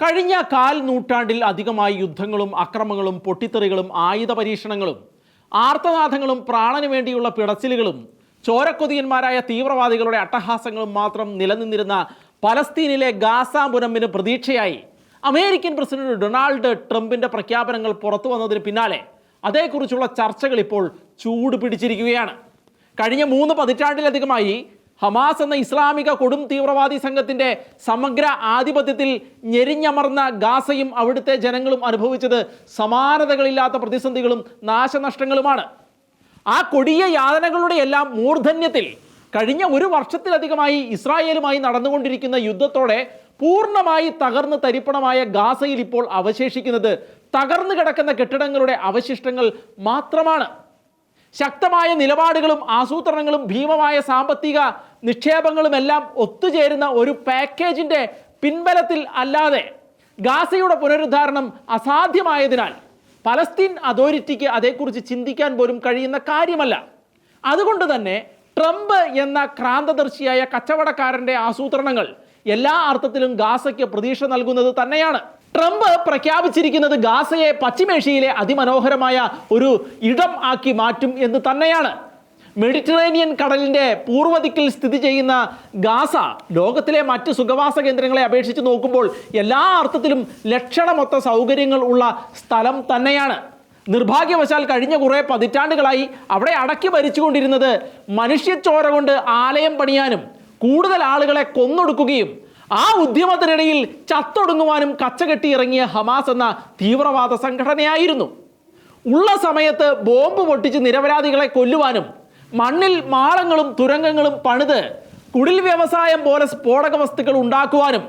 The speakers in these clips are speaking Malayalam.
കഴിഞ്ഞ കാൽ നൂറ്റാണ്ടിൽ അധികമായി യുദ്ധങ്ങളും അക്രമങ്ങളും പൊട്ടിത്തെറികളും ആയുധ പരീക്ഷണങ്ങളും ആർത്തനാഥങ്ങളും പ്രാണന് വേണ്ടിയുള്ള പിടച്ചിലുകളും ചോരക്കൊതിയന്മാരായ തീവ്രവാദികളുടെ അട്ടഹാസങ്ങളും മാത്രം നിലനിന്നിരുന്ന പലസ്തീനിലെ ഗാസ മുനമ്പിന് പ്രതീക്ഷയായി. അമേരിക്കൻ പ്രസിഡന്റ് ഡൊണാൾഡ് ട്രംപിന്റെ പ്രഖ്യാപനങ്ങൾ പുറത്തു വന്നതിന് പിന്നാലെ അതേക്കുറിച്ചുള്ള ചർച്ചകൾ ഇപ്പോൾ ചൂട് പിടിച്ചിരിക്കുകയാണ്. കഴിഞ്ഞ മൂന്ന് പതിറ്റാണ്ടിലധികമായി ഹമാസ് എന്ന ഇസ്ലാമിക കൊടും തീവ്രവാദി സംഘത്തിന്റെ സമഗ്ര ആധിപത്യത്തിൽ ഞെരിഞ്ഞമർന്ന ഗാസയും അവിടുത്തെ ജനങ്ങളും അനുഭവിച്ചത് സമാനതകളില്ലാത്ത പ്രതിസന്ധികളും നാശനഷ്ടങ്ങളുമാണ്. ആ കൊടിയ യാതനകളുടെ എല്ലാം മൂർധന്യത്തിൽ കഴിഞ്ഞ ഒരു വർഷത്തിലധികമായി ഇസ്രായേലുമായി നടന്നുകൊണ്ടിരിക്കുന്ന യുദ്ധത്തോടെ പൂർണമായി തകർന്ന് തരിപ്പണമായ ഗാസയിൽ ഇപ്പോൾ അവശേഷിക്കുന്നത് തകർന്നു കിടക്കുന്ന കെട്ടിടങ്ങളുടെ അവശിഷ്ടങ്ങൾ മാത്രമാണ്. ശക്തമായ നിലപാടുകളും ആസൂത്രണങ്ങളും ഭീമമായ സാമ്പത്തിക നിക്ഷേപങ്ങളും എല്ലാം ഒത്തുചേരുന്ന ഒരു പാക്കേജിന്റെ പിൻബലത്തിൽ അല്ലാതെ ഗാസയുടെ പുനരുദ്ധാരണം അസാധ്യമായതിനാൽ പലസ്തീൻ അതോറിറ്റിക്ക് അതേക്കുറിച്ച് ചിന്തിക്കാൻ പോലും കഴിയുന്ന കാര്യമല്ല. അതുകൊണ്ട് തന്നെ ട്രംപ് എന്ന ക്രാന്തദർശിയായ കച്ചവടക്കാരന്റെ ആസൂത്രണങ്ങൾ എല്ലാ അർത്ഥത്തിലും ഗാസയ്ക്ക് പ്രതീക്ഷ നൽകുന്നത് തന്നെയാണ്. ട്രംപ് പ്രഖ്യാപിച്ചിരിക്കുന്നത് ഗാസയെ പശ്ചിമേഷ്യയിലെ അതിമനോഹരമായ ഒരു ഇടം ആക്കി മാറ്റും എന്ന് തന്നെയാണ്. മെഡിറ്ററേനിയൻ കടലിന്റെ പൂർവദിക്കിൽ സ്ഥിതി ചെയ്യുന്ന ഗാസ ലോകത്തിലെ മറ്റ് സുഖവാസ കേന്ദ്രങ്ങളെ അപേക്ഷിച്ച് നോക്കുമ്പോൾ എല്ലാ അർത്ഥത്തിലും ലക്ഷണമൊത്ത സൗകര്യങ്ങൾ ഉള്ള സ്ഥലം തന്നെയാണ്. നിർഭാഗ്യവശാൽ കഴിഞ്ഞ കുറേ പതിറ്റാണ്ടുകളായി അവിടെ അടക്കി ഭരിച്ചുകൊണ്ടിരുന്നത് മനുഷ്യച്ചോര കൊണ്ട് ആലയം പണിയാനും കൂടുതൽ ആളുകളെ കൊന്നൊടുക്കുകയും ആ ഉദ്യമത്തിനിടയിൽ ചത്തൊടുങ്ങുവാനും കച്ചകെട്ടി ഇറങ്ങിയ ഹമാസ് എന്ന തീവ്രവാദ സംഘടനയായിരുന്നു. ഉള്ള സമയത്ത് ബോംബ് പൊട്ടിച്ച് നിരപരാധികളെ കൊല്ലുവാനും മണ്ണിൽ മാളങ്ങളും തുരങ്കങ്ങളും പണിത് കുടിൽ വ്യവസായം പോലെ സ്ഫോടക വസ്തുക്കൾ ഉണ്ടാക്കുവാനും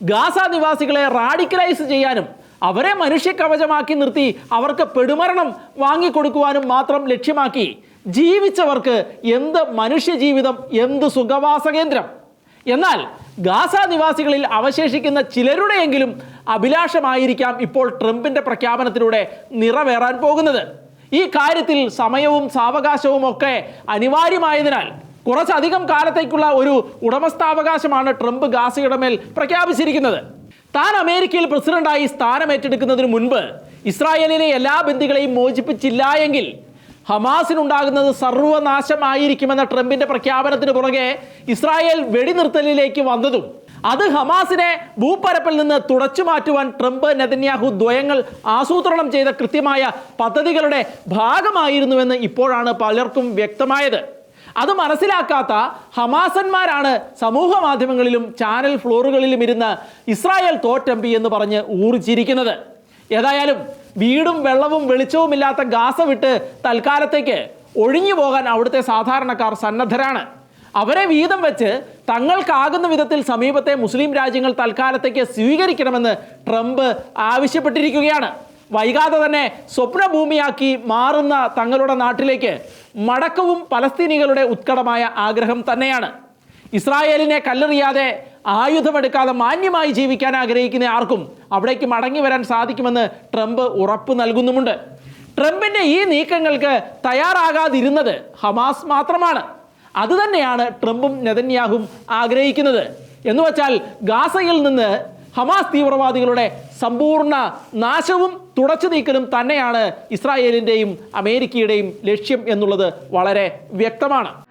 ഗാസ നിവാസികളെ റാഡിക്കലൈസ് ചെയ്യാനും അവരെ മനുഷ്യ കവചമാക്കി നിർത്തി അവർക്ക് പെടുമരണം വാങ്ങിക്കൊടുക്കുവാനും മാത്രം ലക്ഷ്യമാക്കി ജീവിച്ചവർക്ക് എന്ത് മനുഷ്യജീവിതം എന്ത് സുഖവാസ കേന്ദ്രം എന്നാൽ ഗാസ നിവാസികളിൽ അവശേഷിക്കുന്ന ചിലരുടെയെങ്കിലും അഭിലാഷമായിരിക്കാം ഇപ്പോൾ ട്രംപിന്റെ പ്രഖ്യാപനത്തിലൂടെ നിറവേറാൻ പോകുന്നത്. ഈ കാര്യത്തിൽ സമയവും സാവകാശവും ഒക്കെ അനിവാര്യമായതിനാൽ കുറച്ചധികം കാലത്തേക്കുള്ള ഒരു ഉടമസ്ഥാവകാശമാണ് ട്രംപ് ഗാസയുടെ മേൽ പ്രഖ്യാപിച്ചിരിക്കുന്നത്. താൻ അമേരിക്കയിൽ പ്രസിഡന്റായി സ്ഥാനമേറ്റെടുക്കുന്നതിന് മുൻപ് ഇസ്രായേലിലെ എല്ലാ ബന്ദികളെയും മോചിപ്പിച്ചില്ല എങ്കിൽ ഹമാസിനുണ്ടാകുന്നത് സർവനാശമായിരിക്കുമെന്ന ട്രംപിന്റെ പ്രഖ്യാപനത്തിന് പുറകെ ഇസ്രായേൽ വെടിനിർത്തലിലേക്ക് വന്നതും അത് ഹമാസിനെ ഭൂപ്പരപ്പിൽ നിന്ന് തുടച്ചു മാറ്റുവാൻ ട്രംപ് നെതന്യാഹു ദ്വയങ്ങൾ ആസൂത്രണം ചെയ്ത കൃത്യമായ പദ്ധതികളുടെ ഭാഗമായിരുന്നുവെന്ന് ഇപ്പോഴാണ് പലർക്കും വ്യക്തമായത്. അത് മനസ്സിലാക്കാത്ത ഹമാസന്മാരാണ് സമൂഹ മാധ്യമങ്ങളിലും ചാനൽ ഫ്ലോറുകളിലും ഇരുന്ന് ഇസ്രായേൽ തോറ്റമ്പി എന്ന് പറഞ്ഞ് ഊറിച്ചിരിക്കുന്നത് ഏതായാലും വീടും വെള്ളവും വെളിച്ചവും ഇല്ലാത്ത ഗാസ വിട്ട് തൽക്കാലത്തേക്ക് ഒഴിഞ്ഞു പോകാൻ അവിടുത്തെ സാധാരണക്കാർ സന്നദ്ധരാണ്. അവരെ വീതം വെച്ച് തങ്ങൾക്കാകുന്ന വിധത്തിൽ സമീപത്തെ മുസ്ലിം രാജ്യങ്ങൾ തൽക്കാലത്തേക്ക് സ്വീകരിക്കണമെന്ന് ട്രംപ് ആവശ്യപ്പെട്ടിരിക്കുകയാണ്. വൈകാതെ തന്നെ സ്വപ്നഭൂമിയാക്കി മാറുന്ന തങ്ങളുടെ നാട്ടിലേക്ക് മടക്കവും പലസ്തീനികളുടെ ഉത്കടമായ ആഗ്രഹം തന്നെയാണ്. ഇസ്രായേലിനെ കല്ലെറിയാതെ ആയുധമെടുക്കാതെ മാന്യമായി ജീവിക്കാൻ ആഗ്രഹിക്കുന്ന ആർക്കും അവിടേക്ക് മടങ്ങി വരാൻ സാധിക്കുമെന്ന് ട്രംപ് ഉറപ്പ് നൽകുന്നുമുണ്ട്. ട്രംപിന്റെ ഈ നീക്കങ്ങൾക്ക് തയ്യാറാകാതിരുന്നത് ഹമാസ് മാത്രമാണ്. അതുതന്നെയാണ് ട്രംപും നെതന്യാഹും ആഗ്രഹിക്കുന്നത്. എന്ന് വച്ചാൽ ഗാസയിൽ നിന്ന് ഹമാസ് തീവ്രവാദികളുടെ സമ്പൂർണ നാശവും തുടച്ചു നീക്കലും തന്നെയാണ് ഇസ്രായേലിന്റെയും അമേരിക്കയുടെയും ലക്ഷ്യം എന്നുള്ളത് വളരെ വ്യക്തമാണ്.